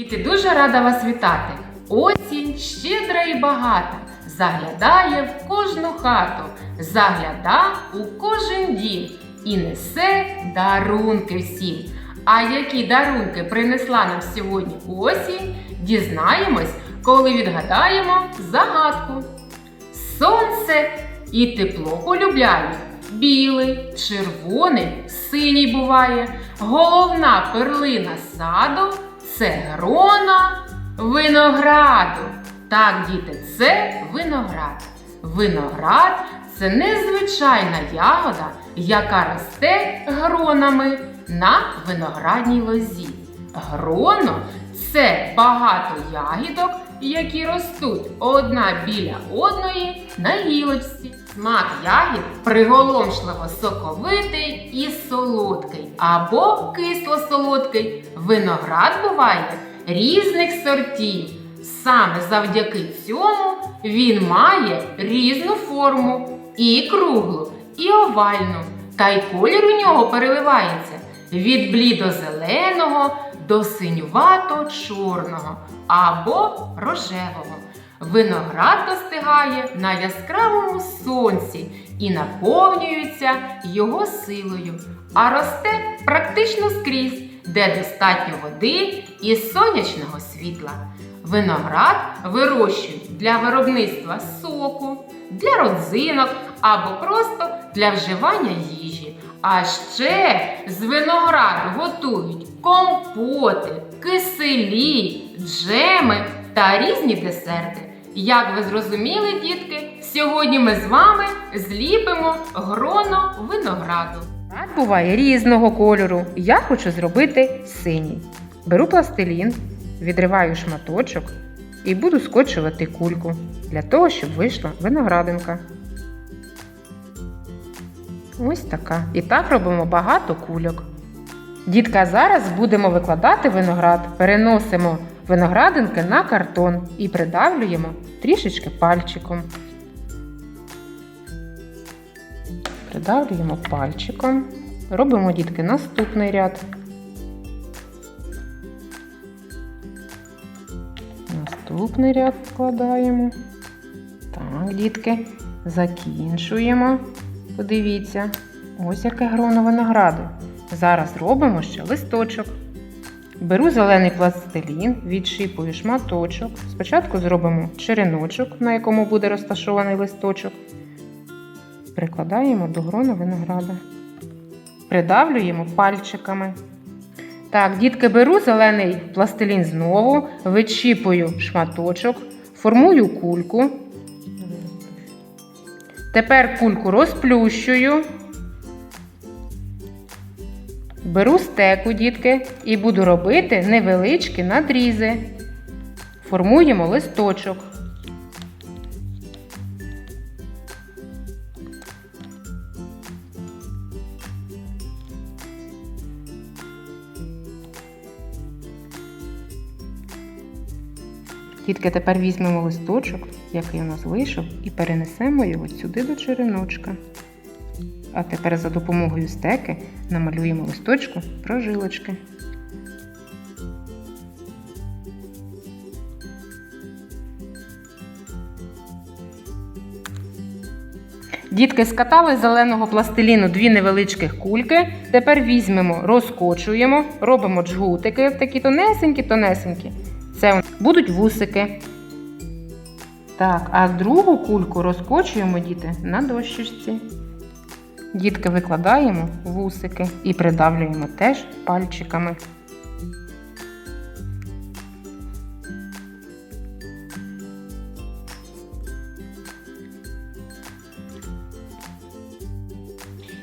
Діти, дуже рада вас вітати. Осінь щедра і багата, заглядає в кожну хату, загляда у кожен дім і несе дарунки всім. А які дарунки принесла нам сьогодні осінь, дізнаємось, коли відгадаємо загадку. Сонце і тепло полюбляє. Білий, червоний, синій буває. Головна перлина саду це грона винограду. Так, діти, це виноград. Виноград це незвичайна ягода, яка росте гронами на виноградній лозі. Гроно це багато ягідок, які ростуть одна біля одної на гілочці. Смак ягід приголомшливо соковитий і солодкий або кисло-солодкий. Виноград буває різних сортів. Саме завдяки цьому він має різну форму і круглу, і овальну. Та й колір у нього переливається від блідо-зеленого до синювато-чорного або рожевого. Виноград достигає на яскравому сонці і наповнюється його силою, а росте практично скрізь, де достатньо води і сонячного світла. Виноград вирощують для виробництва соку, для родзинок або просто для вживання їжі. А ще з винограду готують компоти, киселі, джеми та різні десерти. Як ви зрозуміли, дітки, сьогодні ми з вами зліпимо гроно винограду. Виноград буває різного кольору. Я хочу зробити синій. Беру пластилін, відриваю шматочок і буду скочувати кульку для того, щоб вийшла виноградинка. Ось така. І так робимо багато кульок. Дітка, зараз будемо викладати виноград, переносимо виноградинки на картон і придавлюємо трішечки пальчиком. Придавлюємо пальчиком. Робимо, дітки, наступний ряд. Наступний ряд складаємо. Так, дітки, закінчуємо. Подивіться, ось яке гроно винограду. Зараз робимо ще листочок. Беру зелений пластилін, відшипую шматочок. Спочатку зробимо череночок, на якому буде розташований листочок. Прикладаємо до грона винограда. Придавлюємо пальчиками. Так, дітки, беру зелений пластилін знову, відчіпую шматочок, формую кульку. Тепер кульку розплющую. Беру стеку, дітки, і буду робити невеличкі надрізи. Формуємо листочок. Дітки, тепер візьмемо листочок, який у нас вийшов, і перенесемо його сюди до череночка. А тепер за допомогою стеки намалюємо листочку прожилочки. Дітки скатали з зеленого пластиліну дві невеличких кульки. Тепер візьмемо, розкочуємо, робимо джгутики, такі тонесенькі-тонесенькі. Це будуть вусики. Так, а другу кульку розкочуємо, діти, на дощечці. Дітки викладаємо вусики і придавлюємо теж пальчиками.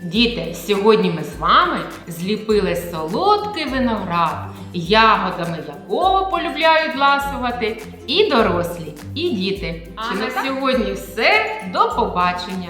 Діти, сьогодні ми з вами зліпили солодкий виноград, ягодами якого полюбляють ласувати і дорослі, і діти. А на сьогодні все. До побачення!